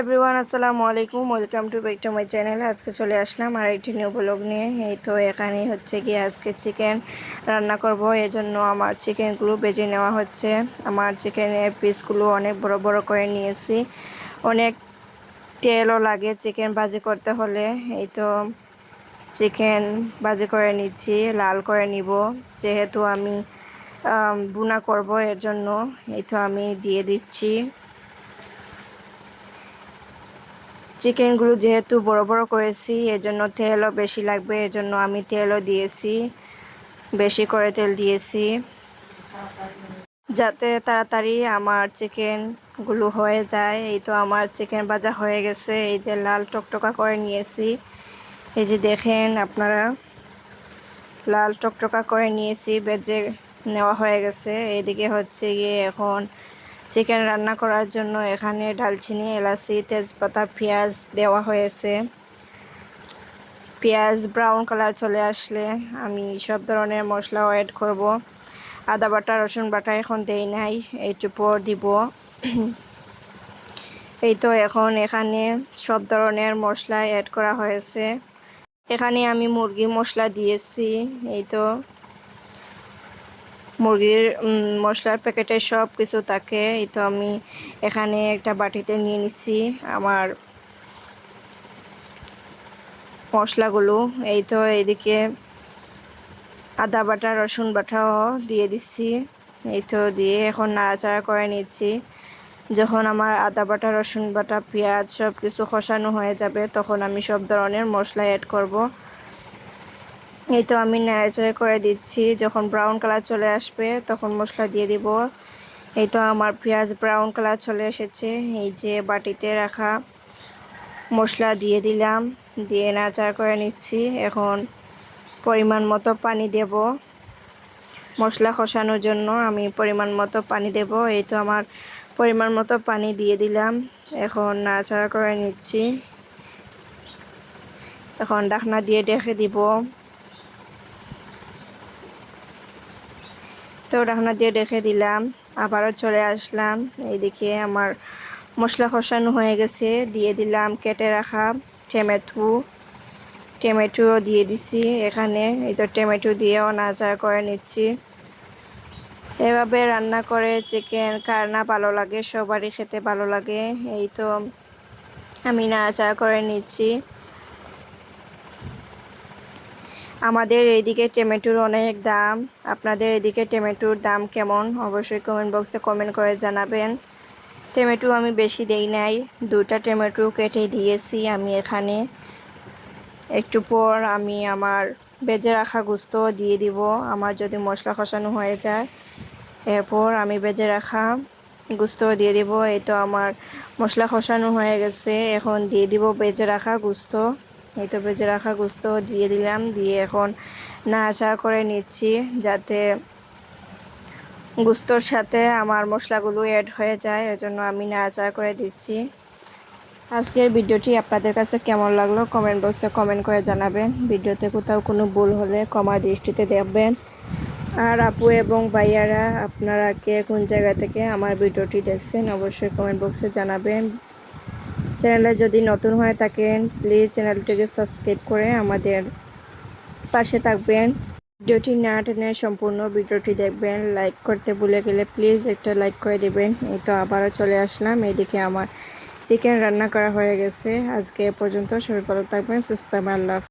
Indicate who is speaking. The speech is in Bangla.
Speaker 1: এভরিওয়ান আসসালামু আলাইকুম। Welcome to back to my channel. আজকে চলে আসলাম আর একটি নিউ ব্লগ নিয়ে। এই তো এখানে হচ্ছে গিয়ে আজকে চিকেন রান্না করব। এজন্য আমার চিকেনগুলো বেজে নেওয়া হচ্ছে। আমার চিকেনের পিসগুলো অনেক বড় বড় করে নিয়েছি। অনেক তেলও লাগে চিকেন ভাজি করতে হলে। এই তো চিকেন ভাজি করে নিচ্ছি লাল করে নিব। যেহেতু আম, বুনা করব এর জন্য। এই তো আমি দিয়ে দিচ্ছি। চিকেনগুলো যেহেতু বড় বড় করেছি, এজন্য তেলও বেশি লাগবে, এজন্য আমি তেলও দিয়েছি, বেশি করে তেল দিয়েছি। যাতে তাড়াতাড়ি আমার চিকেনগুলো হয়ে যায়। এই তো আমার চিকেন ভাজা হয়ে গেছে, এই যে লাল টকটকা করে নিয়েছি। এই যে দেখেন আপনারা, লাল টকটকা করে নিয়েছি, বেজে নেওয়া হয়ে গেছে। এইদিকে হচ্ছে গিয়ে এখন চিকেন রান্না করার জন্য এখানে ডালচিনি, এলাচি, তেজপাতা, পেঁয়াজ দেওয়া হয়েছে। পেঁয়াজ ব্রাউন কালার চলে আসলে আমি সব ধরনের মশলাও অ্যাড করব। আদা বাটা, রসুন বাটা এখন দেই নাই এইটুকু দিব। এই তো এখন এখানে সব ধরনের মশলা অ্যাড করা হয়েছে। এখানে আমি মুরগি মশলা দিয়েছি, এই তো। মুরগির মশলার প্যাকেটে সব কিছু থাকে। এই তো আমি এখানে একটা বাটিতে নিয়ে নিছি আমার মশলাগুলো। এই তো এইদিকে আদা বাটা, রসুন বাটাও দিয়ে দিচ্ছি এই তো দিয়ে এখন নাড়াচাড়া করে নিচ্ছি। যখন আমার আদা বাটা, রসুন বাটা, পেঁয়াজ সব কিছু কষানো হয়ে যাবে, তখন আমি সব ধরনের মশলা অ্যাড করব। এই তো আমি নাড়াচাড়া করে দিচ্ছি। যখন ব্রাউন কালার চলে আসবে, তখন মশলা দিয়ে দিব। এই তো আমার পেঁয়াজ ব্রাউন কালার চলে এসেছে। এই যে বাটিতে রাখা মশলা দিয়ে দিলাম। দিয়ে নাড়াচাড়া করে নিচ্ছি। এখন পরিমাণ মতো পানি দেব। মশলা কষানোর জন্য আমি পরিমাণ মতো পানি দেব। এই তো আমার পরিমাণ মতো পানি দিয়ে দিলাম। এখন নাড়াচাড়া করে নিচ্ছি। এখন ডাকনা দিয়ে ডেকে দিব। তো ডাকনা দিয়ে রেখে দিলাম। আবারও চলে আসলাম। এইদিকে আমার মশলা কষানো হয়ে গেছে। দিয়ে দিলাম কেটে রাখা টমেটো। টমেটো দিয়ে দিছি এখানে। এই তো টমেটো দিয়েও নাচাড়া করে নিচ্ছি। এভাবে রান্না করে চিকেন কার না ভালো লাগে, সবারই খেতে ভালো লাগে। এই তো আমি নাড়াচাড়া করে নিচ্ছি। আমাদের এদিকে টমেটোর অনেক দাম। আপনাদের এদিকে টমেটোর দাম কেমন? অবশ্যই কমেন্ট বক্সে কমেন্ট করে জানাবেন। টমেটো আমি বেশি দেই নাই। দুটা টমেটো কেটে দিয়েছি আমি এখানে। একটু পর আমি আমার বেজে রাখা গুস্ত দিয়ে দিব। আমার যদি মশলা কষানো হয়ে যায়, এরপর আমি বেজে রাখা গুস্ত দিয়ে দিব। এই তো আমার মশলা কষানো হয়ে গেছে। এখন দিয়ে দিব বেজে রাখা গুস্ত এই তো বেজে রাখা গুস্ত দিয়ে দিলাম, দিয়ে এখন নাড়াচাড়া করে নিচ্ছি যাতে গুস্তর সাথে আমার মশলাগুলো অ্যাড হয়ে যায়, এজন্য আমি নাড়াচাড়া করে দিচ্ছি। আজকের ভিডিওটি আপনাদের কাছে কেমন লাগল কমেন্ট বক্সে কমেন্ট করে জানাবেন। ভিডিওতে কোথাও কোনো ভুল হলে কমা দৃষ্টিতে দেখবেন। আর আপু এবং ভাইয়ারা, আপনারা কে কোন জায়গা থেকে আমার ভিডিওটি দেখছেন, অবশ্যই কমেন্ট বক্সে জানাবেন। চ্যানেলে যদি নতুন হয়ে থাকেন প্লিজ চ্যানেলটিকে সাবস্ক্রাইব করে আমাদের পাশে থাকবেন। ভিডিওটি না টেনে সম্পূর্ণ ভিডিওটি দেখবেন। লাইক করতে ভুলে গেলে প্লিজ একটা লাইক করে দেবেন। এই তো আবারও চলে আসলাম। এদিকে আমার চিকেন রান্না করা হয়ে গেছে। আজকে পর্যন্ত শরীর ভালো থাকবেন, সুস্থ থাকবেন। আল্লাহ।